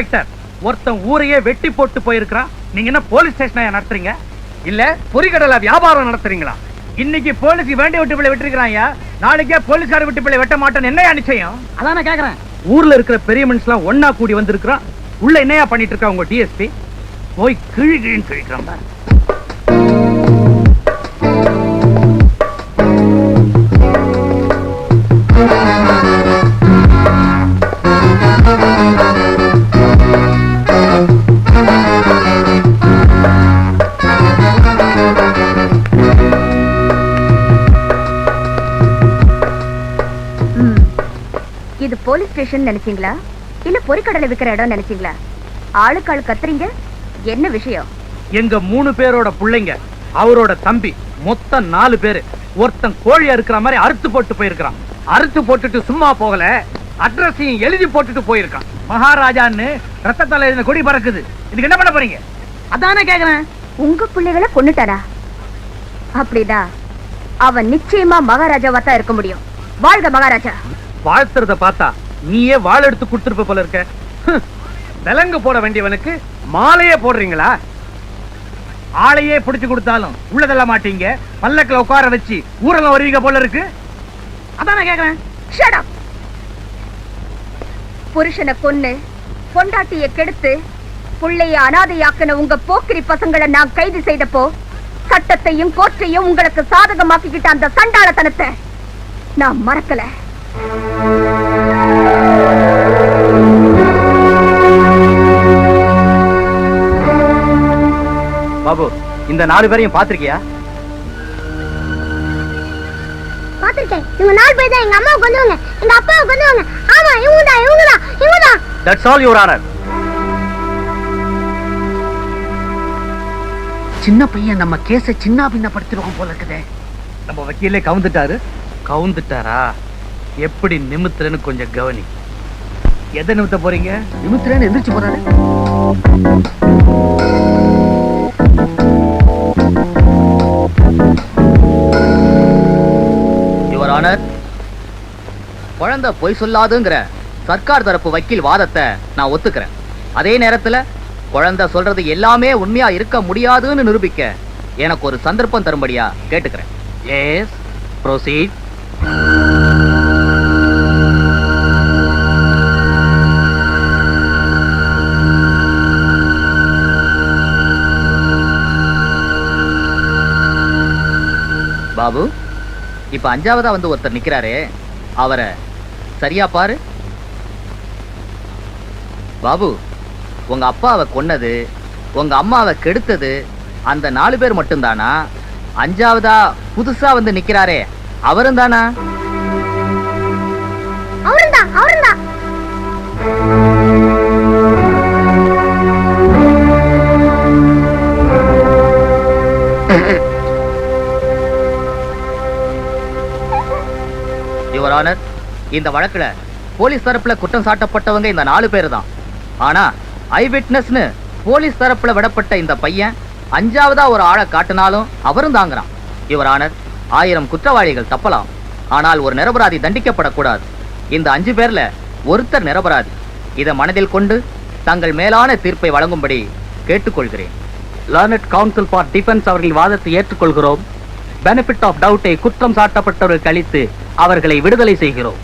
Inspector. ஒருத்தன் ஊரையே வெட்டி போட்டு போயிருக்கிறான். நீங்க என்ன போலீஸ் ஸ்டேஷனா நடத்துறீங்க? இல்ல பொறிகடலை வியாபாரம் நடத்துறீங்களா? இன்னைக்கு போலீஸ் வேண்டிய விட்டு பிள்ளை விட்டுருக்காங்க நாளைக்கே போலீஸ்கார விட்டு பிள்ளை வெட்ட மாட்டேன்னு என்னையா நிச்சயம்? அதான் நான் கேக்குறேன். ஊர்ல இருக்கிற பெரிய மனுஷலாம் ஒன்னா கூடி வந்திருக்கிறான். உள்ள என்னையா பண்ணிட்டு இருக்கா உங்க டிஎஸ்பி போய் கிழி கிழின்னு கிழிக்கிறான் போலீஸ் ஸ்டேஷன் நினைச்சீங்களா? இல்ல பொறிக்கடலை விக்கிற இடம் நினைச்சீங்களா? ஆளுக்கு ஆளு கத்துறீங்க? என்ன விஷயம்? எங்க மூணு பேரோட பிள்ளைங்க அவரோட தம்பி மொத்தம் நாலு பேரு. ஒருத்தன் கோழி அறுக்கிற மாதிரி அறுத்து போட்டு போயிருக்கான் அறுத்து போட்டுட்டு சும்மா போகல. அட்ரஸையும் எழுதி போட்டுட்டு போயிருக்கான். மகாராஜான்னு ரத்தத்தால எழுதின கொடி பறக்குது. இதுக்கு என்ன பண்ண போறீங்க? அதானே கேக்குறேன். உங்க பிள்ளைகளை கொன்னுட்டாரா? அப்படின்னா அவன் நிச்சயமா மகாராஜாவா தான் இருக்க முடியும். வாழ்க மகாராஜா. வாழ்த்துறத பார்த்தா நீயே வாள் எடுத்து கொடுத்துருப்ப போல இருக்க. விலங்கு போட வேண்டியவனுக்கு மாலையே போடுறீங்களா? ஆளையே பிடிச்சு கொடுத்தாலும் உள்ளதெல்லாம் மாட்டீங்க. பல்லக்கில் உட்கார வச்சு ஊரில் வருவீங்க போல இருக்கு. அதான் நான் Shut புருஷனை கொன்னு பொண்டாட்டிய கெடுத்து புள்ளைய அனாதையாக்கின உங்க போக்கிரி பசங்களை நான் கைது செய்தப்போ சட்டத்தையும் கோற்றையும் உங்களுக்கு சாதகமாக்கிக்கிட்ட அந்த சண்டாளத்தனத்தை நான் மறக்கல. பாபு இந்த நாலு பேரையும் பாத்திருக்கியா பாத்திருக்கேன் இவங்க நாலு பேர் தான் எங்க அம்மாவுக்கு எங்க அப்பாவுக்கு வந்தவங்க ஆமா இவங்க தான் இவங்க தான் இவங்க தான் தட்ஸ் ஆல் யுவர் ஆனர் சின்ன பையன் நம்ம கேஸ சின்ன பின்னப்படுத்திடுவான் போல இருக்குதே. நம்ம வக்கீலே கவுந்துட்டாரு. கவுந்துட்டாரா? எப்படி நிமித்துறன்னு கொஞ்சம் கவனி. எதை நிமித்த போறீங்க? நிமித்திரன்னு எந்திரிச்சு போறாரு. யுவர் ஆனர் குழந்தை பொய் சொல்லாதுங்கிற சர்க்கார் தரப்பு வக்கீல் வாதத்தை நான் ஒத்துக்கிறேன். அதே நேரத்துல குழந்தை சொல்றது எல்லாமே உண்மையா இருக்க முடியாதுன்னு நிரூபிக்க எனக்கு ஒரு சந்தர்ப்பம் தரும்படியா கேட்டுக்கிறேன். எஸ் ப்ரோசீட் பாபு இப்ப அஞ்சாவதா வந்து ஒருத்தர் நிக்கிறாரே அவரை சரியா பாரு. பாபு உங்க அப்பாவை கொன்னது உங்க அம்மாவை கெடுத்தது அந்த நாலு பேர் மட்டும்தானா? அஞ்சாவதா புதுசா வந்து நிக்கிறாரே அவரும் தானா அவரும் தான் அவரும் தான் யுவர் ஆனர் இந்த வழக்குல போலீஸ் தரப்புல குற்றம் சாட்டப்பட்டவங்க இந்த நாலு பேர் தான் ஆனா ஐ விட்னஸ்னு போலீஸ் தரப்புல விடப்பட்ட இந்த பையன் அஞ்சாவதா ஒரு ஆளை காட்டினாலும் அவரும் தாங்குறான். யுவர் ஆனர் ஆயிரம் குற்றவாளிகள் தப்பலாம். ஆனால் ஒரு நிரபராதி தண்டிக்கப்படக்கூடாது. இந்த அஞ்சு பேர்ல ஒருத்தர் நிரபராதி. இதை மனதில் கொண்டு தங்கள் மேலான தீர்ப்பை வழங்கும்படி கேட்டுக்கொள்கிறேன். லேர்னட் கவுன்சில் ஃபார் டிஃபென்ஸ் அவர்கள் வாதத்தை ஏற்றுக்கொள்கிறோம். பெனிஃபிட் ஆஃப் டவுட்டை குற்றம் சாட்டப்பட்டவர்கள் அளித்து அவர்களை விடுதலை செய்கிறோம்.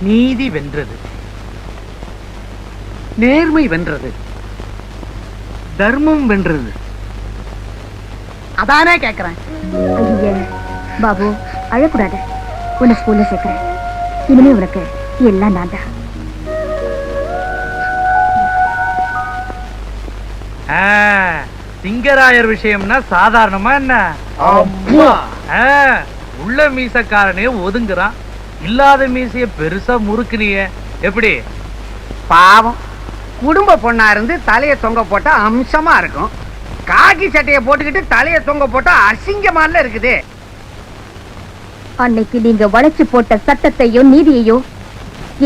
நீதி வென்றது. நேர்மை வென்றது. தர்மம் வென்றது. அதானே கேக்குறேன். பாபு அழக்கூடாது. உன்னை ஸ்கூல்ல சேர்க்கிறேன். இனிமே உனக்கு எல்லாம் நான் தான் சிங்கராயர் விஷயம்னா சாதாரணமா என்ன? உள்ள மீசக்காரனே ஒதுங்குறான். இல்லாத மீசைய பெருசா முறுக்குனிய. எப்படி? பாவம். குடும்ப பொண்ணா இருந்து தலைய தொங்க போட்டா அம்சமா இருக்கும். காக்கி சட்டையை போட்டுக்கிட்டு தலைய தொங்க போட்டா அசிங்கமால இருக்குது. அன்னைக்கு நீங்க வளைச்சு போட்ட சட்டத்தையும் நீதியையும்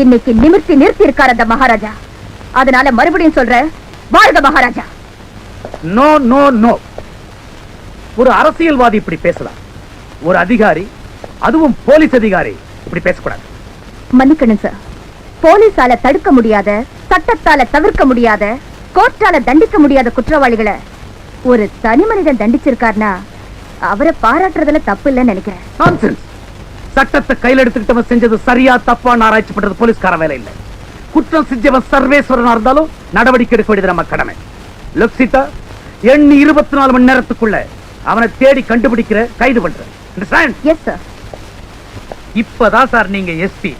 இன்னைக்கு நிமிர்த்தி நிறுத்தி இருக்கார் அந்த மகாராஜா. அதனால மறுபடியும் சொல்றேன் வாழ்க மகாராஜா. No no no. ஒரு அரசியல்வாதி இப்படி பேசலாம். ஒரு அதிகாரி அதுவும் போலீஸ் அதிகாரி இப்படி பேசக்கூடாது. மன்னிக்கணும் சார் போலீஸால தடுக்க முடியாத சட்டத்தால தவிர்க்க முடியாத கோர்ட்டால தண்டிக்க முடியாத குற்றவாளிகளை ஒரு தனி மனிதன் தண்டிச்சிருக்காருனா அவரை பாராட்டுறதுல தப்பு இல்லைன்னு நினைக்கிறேன். சட்டத்தை கையில எடுத்துக்கிட்டவன் செஞ்சது சரியா தப்பான்னு ஆராய்ச்சி பண்றது போலீஸ்கார வேலை இல்ல. குற்றம் செஞ்சவன் சர்வேஸ்வரனா இருந்தாலும் நடவடிக்கை எடுக்க வேண்டியது நம்ம கடமை. லுக் சீதா எண்ணி இருபத்தி நாலு மணி நேரத்துக்குள்ள அவனை தேடி கண்டுபிடிக்கிற கைது பண்ற Understand? எஸ் சார் இப்பதான் சார் நீங்க எஸ்பி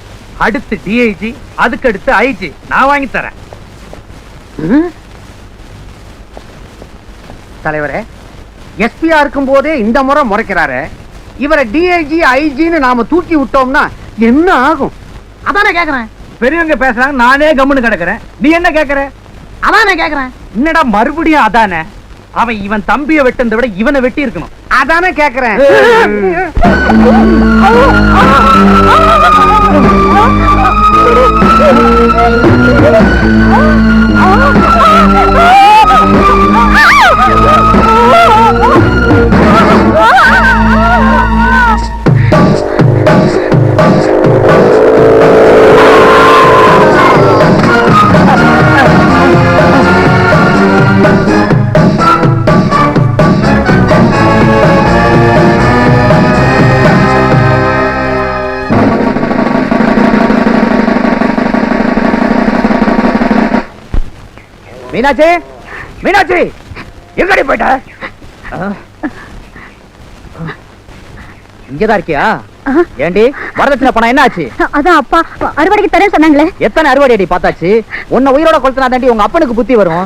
அடுத்து டிஐஜி அதுக்கு அடுத்து ஐஜி நான் வாங்கி தரேன். தலைவரே எஸ்பியா இருக்கும் போதே இந்த முறை முறைக்கிறாரு. இவரை டிஐஜி ஐஜின்னு நாம தூக்கி விட்டோம்னா என்ன ஆகும்? அதானே கேக்குறேன். பெரியவங்க பேசுறாங்க நானே கம்முன்னு கிடக்குறேன். நீ என்ன கேக்குற? அதானே கேக்குறேன். என்னடா மறுபடியும் அதானே? அவன் இவன் தம்பிய வெட்டுறதை விட இவனை வெட்டி இருக்கணும் அதானே கேக்குறேன். மீனாட்சி? மீனாட்சி எங்கடி போயிட்ட? இங்கதான் இருக்கியா? ஏண்டி வரதட்சணை பணம் என்ன ஆச்சு அதான் அப்பா அறுவடைக்கு தரேன் சொன்னாங்களே. எத்தனை அறுவடை அடி பார்த்தாச்சு? உன்னை உயிரோட கொளுத்தினா தாண்டி உங்க அப்பனுக்கு புத்தி வரும்.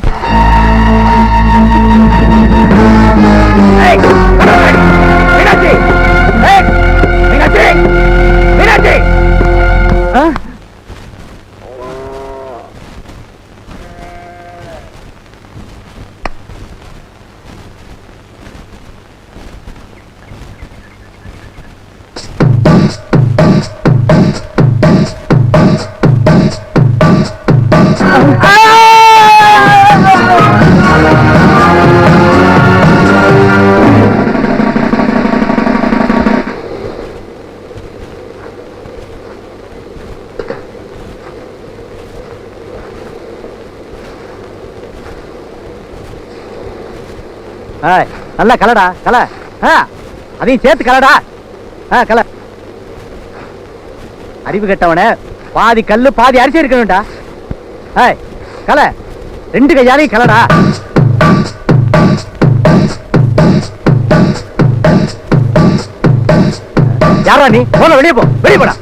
நல்லா கலடா கல. ஆ, அதையும் சேர்த்து கலடா. ஆ, கல. அறிவு கெட்டவன பாதி கல்லு பாதி அரிசி இருக்கணும்டா. ஏய் கல. ரெண்டு கையாலையும் கலடா. யாரா நீ? போல வெளியே போ வெளியே போடா.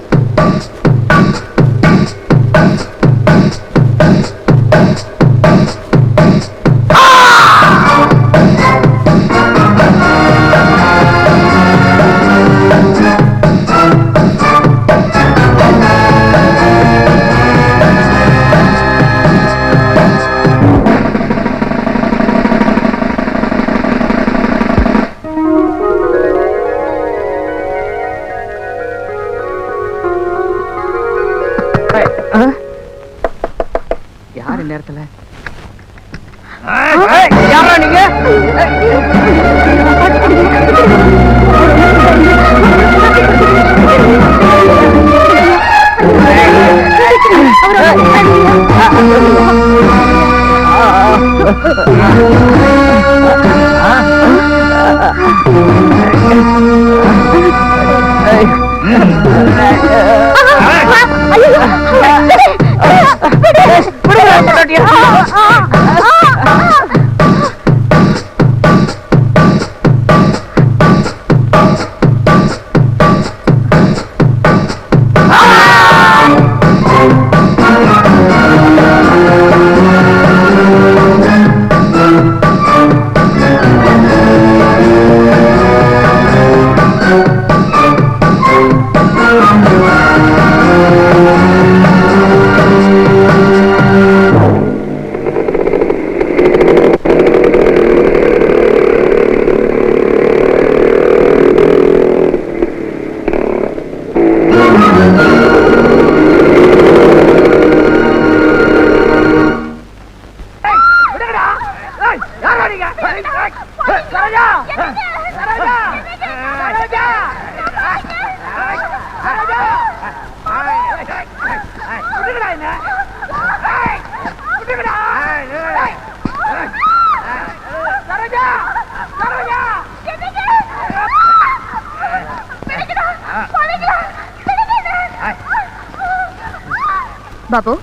பாபு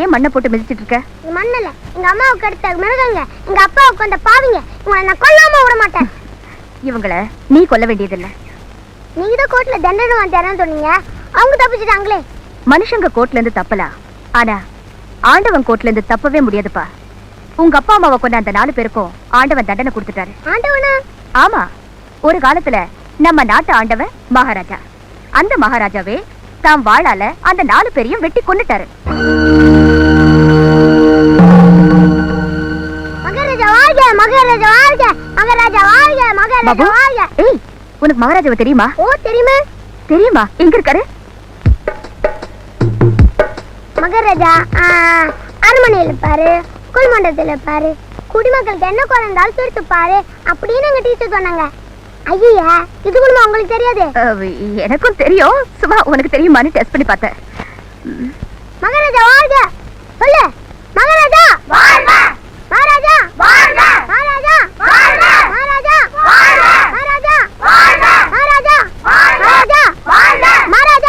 ஏன் மண்ணை போட்டு மிதிச்சிட்டு இருக்க? மண்ணில் எங்க அம்மாவுக்கு அடுத்த மிருகங்க. எங்க அப்பாவுக்கு அந்த பாவிங்க. இவங்களை நான் கொல்லாம விட மாட்டேன். இவங்கள நீ கொல்ல வேண்டியதில்லை. நீங்க தான் கோர்ட்ல தண்டனை வாங்கிட்டாரன்னு சொன்னீங்க. அவங்க தப்பிச்சுட்டாங்களே. மனுஷங்க கோர்ட்ல இருந்து தப்பலாம் ஆனா ஆண்டவன் கோர்ட்ல இருந்து தப்பவே முடியாதுப்பா. உங்க அப்பா அம்மாவை கொண்ட அந்த நாலு பேருக்கும் ஆண்டவன் தண்டனை கொடுத்துட்டாரு. ஆண்டவனா? ஆமா. ஒரு காலத்துல நம்ம நாட்டு ஆண்டவன் மகாராஜா. அந்த மகாராஜாவே தாம் வாளால அந்த நாலு பேரையும் வெட்டி கொன்னுட்டாரு. மகாராஜா வாழ்க மகாராஜா வாழ்க மகாராஜா வாழ்க ஏய் உனக்கு மகாராஜாவை தெரியுமா? ஓ தெரியுமா. தெரியுமா? எங்க இருக்காரு? மகாராஜா அரண்மனையில் இருப்பாரு குல்மண்டலத்தில் இருப்பாரு. குடிமக்களுக்கு என்ன குறை இருந்தாலும் தீர்த்து பாரு அப்படின்னு எங்க டீச்சர் சொன்னாங்க. ஐயா இது கூட உங்களுக்கு தெரியாது? எனக்கும் தெரியும். சும்மா உனக்கு தெரியுமான்னு டெஸ்ட் பண்ணி பார்த்தேன். மகாராஜா வாழ்க! சொல்லு! மகாராஜா! வாழ்க! மகாராஜா! வாழ்க! மகாராஜா! வாழ்க! மகாராஜா! வாழ்க! மகாராஜா! வாழ்க! மகாராஜா! வாழ்க! மகாராஜா! வாழ்க! மகாராஜா!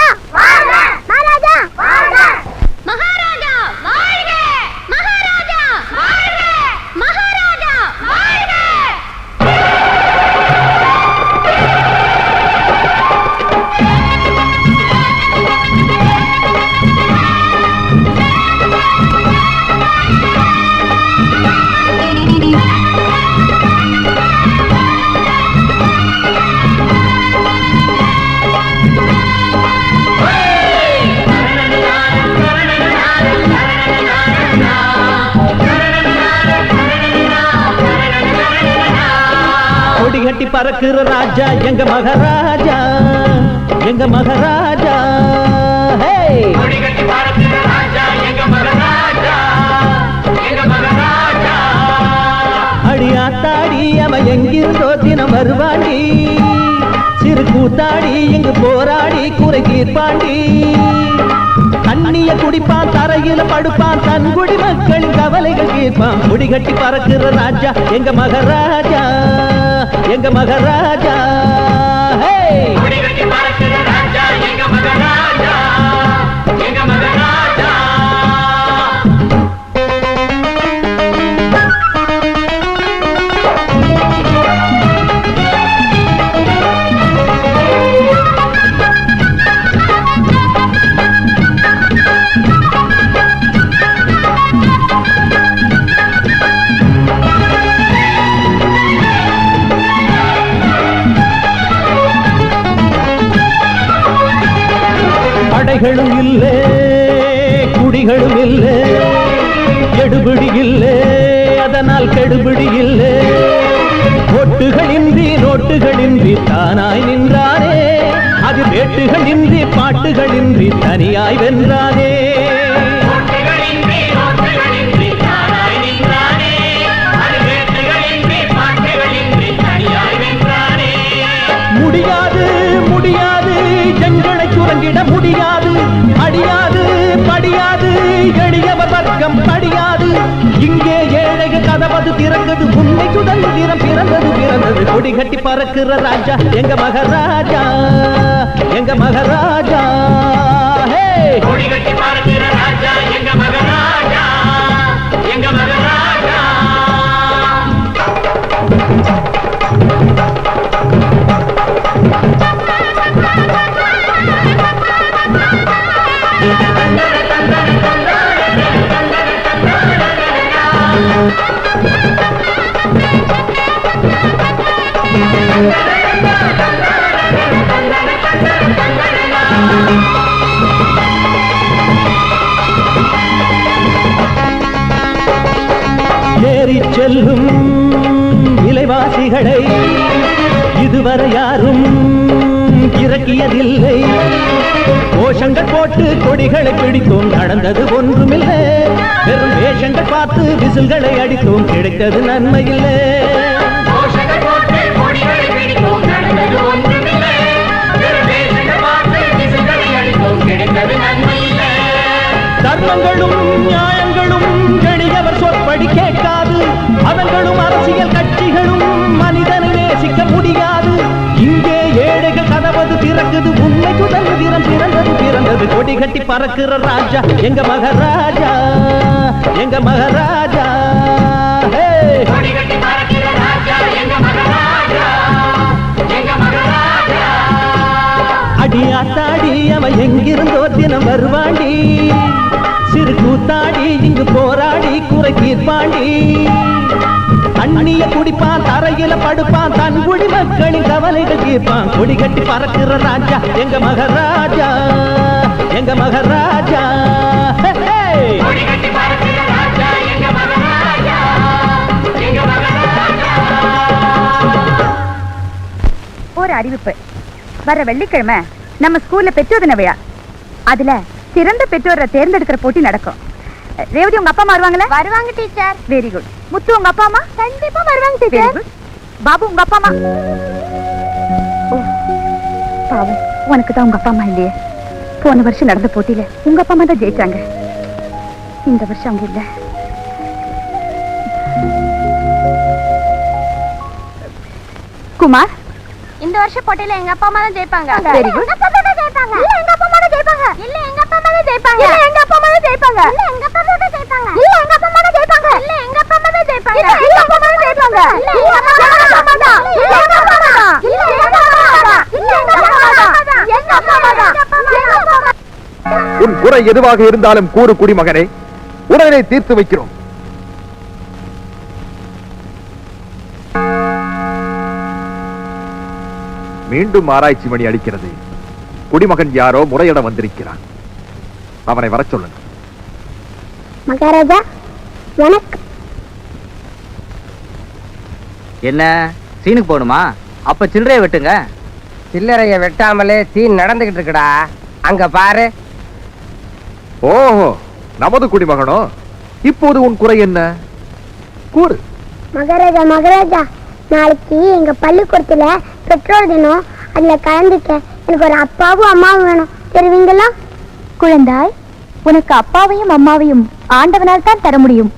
பறக்குற ராஜா எங்க மகாராஜா? எங்க மகாராஜா? அடியாத்தாடி அவன் எங்கிருந்தோ தினம் வருவாண்டி. சிறு கூத்தாடி எங்கு போராடி குறை தீர்ப்பாண்டி. குடிப்பான் படுப்பான். தன் குடி மக்களின் கவலைகள் தீர்ப்பான் குடி கட்டி பறக்குற ராஜா எங்க மகராஜா எங்க மகராஜா. குடிகளும் இல்லை குடிகளும் இல்லை. எடுபிடி இல்லை அதனால் கெடுபிடி இல்லை. ஒட்டுகளின்றி நோட்டுகளின்றி தானாய் நின்றாரே அது வேட்டுகளின்றி பாட்டுகளின்றி தனியாய் வென்றானே. இங்கே ஏழைகள் கதவது திறந்தது உண்மை சுதந்திரம் பிறந்தது பிறந்தது. கொடி கட்டி பறக்கிற ராஜா எங்க மகராஜா? எங்க மகாராஜா? ஹே! ஏறி செல்லும் விலைவாசிகளை இதுவரை யாரும் இறக்கியதில்லை. கோஷங்கள் போட்டு கொடிகளை பிடித்தோம் நடந்தது ஒன்றுமில்லை. வெறும் வேஷங்கள் பார்த்து விசில்களை அடித்தோம் கிடைத்தது நன்மையில்லை. தர்மங்களும் நியாயங்களும் கணிதவர் சொற்படி கேட்காது. அவர்களும் அரசியல் கட்சிகளும் மனிதனை நேசிக்க முடியாது. இங்கே ஏழைகள் கதவது திறக்குது உண்மை சுதந்திரம் பிறந்தது பிறந்தது கொடி கட்டி பறக்கிற ராஜா எங்க மகராஜா எங்க மகராஜா. அந்நிய குடிப்பான் தரையில படுப்பான் தன் குடி மக்களின் கவலைகள் தீர்ப்பான். கொடி கட்டி பறக்கிற ராஜா எங்க மகாராஜா எங்க மகாராஜா! ஒரு அறிவிப்பு. வர வெள்ளிக்கிழமை நம்ம ஸ்கூல்ல பெற்றோர் தின விழா. அதுல சிறந்த பெற்றோரை தேர்ந்தெடுக்கிற போட்டி நடக்கும். ரேவதி உங்க அப்பா அம்மா வருவாங்களா? வருவாங்க டீச்சர். வெரி குட் முத்து உங்க அப்பா அம்மா? கண்டிப்பா வருவாங்க டீச்சர் பாபு உங்க அப்பா அம்மா? பாவம். உனக்கு தான் உங்க அப்பா அம்மா இல்லையே. போன வருஷம் நடந்த போட்டியில உங்க அப்பா அம்மா தான் ஜெயிச்சாங்க. இந்த வருஷம் அவங்க இல்ல. குமார்? இந்த வருஷம் போட்டியில எங்க அப்பா அம்மா தான் ஜெயிப்பாங்க. good. எங்க அப்பா அம்மா தான் ஜெயிப்பாங்க. இல்ல எங்க அப்பா அம்மா தான் ஜெயிப்பாங்க. இல்ல எங்க அப்பா அம்மா தான் ஜெயிப்பாங்க. இல்ல எங்க அப்பா அம்மா தான் ஜெயிப்பாங்க. இல்ல எங்க அப்பா அம்மா தான் ஜெயிப்பாங்க. இல்ல எங்க அப்பா அம்மா தான் ஜெயிப்பாங்க. இல்ல எங்க உன் குறை எதுவாக இருந்தாலும் கூறு குடிமகனே உடனே தீர்த்து வைக்கிறோம். மீண்டும் ஆராய்ச்சி மணி அடிக்கிறது. குடிமகன் யாரோ முறையிட வந்திருக்கிறான். அவனை வர சொல்லுங்க மகாராஜா எனக்கு என்ன? சீனுக்கு போகணுமா? அப்ப சில்லறைய வெட்டுங்க. சில்லறைய வெட்டாமலே சீன் நடந்துகிட்டு இருக்குடா. அங்க பாரு. ஓஹோ நமது குடிமகனோ? இப்போது உன் குறை என்ன? கூறு. மகாராஜா மகாராஜா நாளைக்கு எங்க பள்ளிக்கூடத்துல பெற்றோர் தினம். அதுல கலந்துக்க. எனக்கு ஒரு அப்பாவும் அம்மாவும் வேணும். தெரிவிங்களா? குழந்தாய் உனக்கு அப்பாவையும் அம்மாவையும் ஆண்டவனால் தான் தர முடியும்.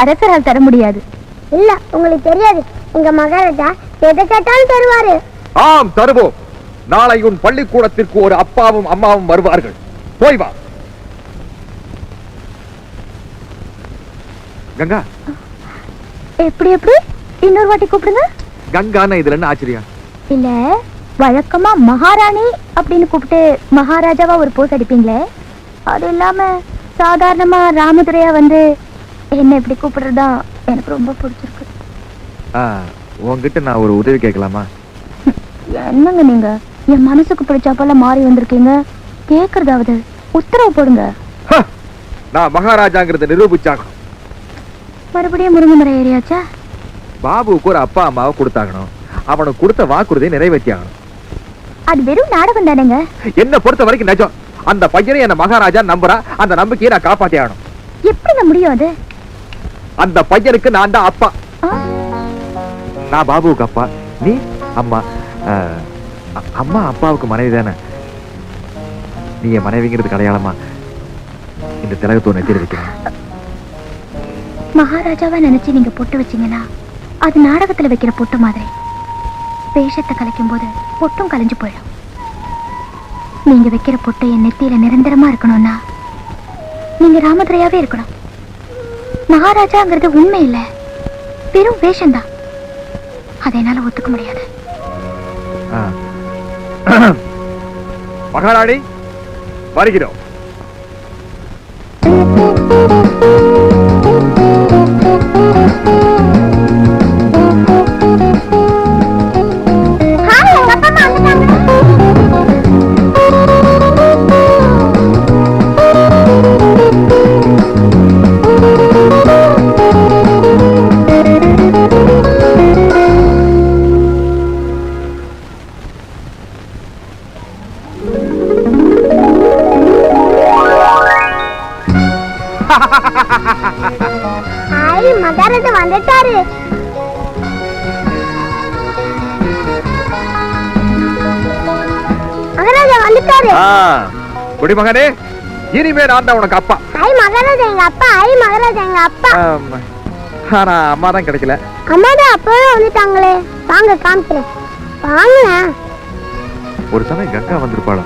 அரசரால் தர முடியாது. இல்ல உங்களுக்கு தெரியாது. எங்க மகாராஜா எதை கேட்டாலும் தருவாரு. ஆம் தருவோம். நாளை உன் பள்ளிக்கூடத்திற்கு ஒரு அப்பாவும் அம்மாவும் வருவார்கள். போய் வா. கங்கா. எப்படி எப்படி? இன்னொரு வாட்டி கூப்பிடுங்க. கங்கான்னு இதுல என்ன ஆச்சரியம்? இல்ல வழக்கமா மகாராணி அப்படின்னு கூப்பிட்டு மகாராஜாவா ஒரு போஸ் அடிப்பீங்களே? அது இல்லாம சாதாரணமா ராமதுரையா வந்து என்ன இப்படி கூப்பிடுறதா எனக்கு ரொம்ப பிடிச்சிருக்கு. ஆ, உன்கிட்ட நான் ஒரு உதவி கேட்கலாமா? என்னங்க நீங்க? என் மனசுக்கு பிடிச்ச போல மாறி வந்திருக்கீங்க. கேக்குறதாவது உத்தரவு போடுங்க! நான் மகாராஜாங்கிறத நிரூபிச்சாகணும். மறுபடியும் முருங்கை மரம் ஏறியாச்சா? பாபுவுக்கு ஒரு அப்பா அம்மாவை கொடுத்தாகணும். அவனுக்கு கொடுத்த வாக்குறுதியை நிறைவேற்றி ஆகணும் அது வெறும் நாடகம் தானேங்க? என்ன பொறுத்த வரைக்கும் நிஜம். அந்த பையனை என்ன மகாராஜா நம்புறா. அந்த நம்பிக்கையை நான் காப்பாத்தி ஆகணும் எப்படிங்க முடியும் அது? அந்த பையனுக்கு நான் தான் அப்பா? நான் பாபுவுக்கு அப்பா. நீ? அம்மா. அம்மா அப்பாவுக்கு மனைவி தானே? நீ என் மனைவிங்கிறது கடையாளமா இந்த திலகத்தோ நெத்தியில் வைக்கிறேன். மகாராஜாவா நினைச்சு நீங்க பொட்டு வச்சீங்கன்னா அது நாடகத்துல வைக்கிற பொட்டு மாதிரி. வேஷத்தை கலைக்கும் போது பொட்டும் கலைஞ்சு போயிடும். நீங்க வைக்கிற பொட்டு என் நெத்தியில நிரந்தரமா இருக்கணும்னா நீங்க ராமதுரையாவே இருக்கணும். மகாராஜாங்கிறது உண்மை இல்ல. வெறும் வேஷம்தான். அதை என்னால ஒத்துக்க முடியாது ஆ. மகாராணி வருகிறோம் குடிமகனே இனிமே நான் தான் உனக்கு அப்பா. ஐ மகாராஜா எங்க அப்பா ஐ மகாராஜா எங்க அப்பா. ஆம். ஆனா அம்மா தான் கிடைக்கல. அம்மா தான் அப்பவே வந்துட்டாங்களே. வாங்க காமிக்கிறேன். வாங்க. ஒரு சமயம் கங்கா வந்திருப்பாளோ?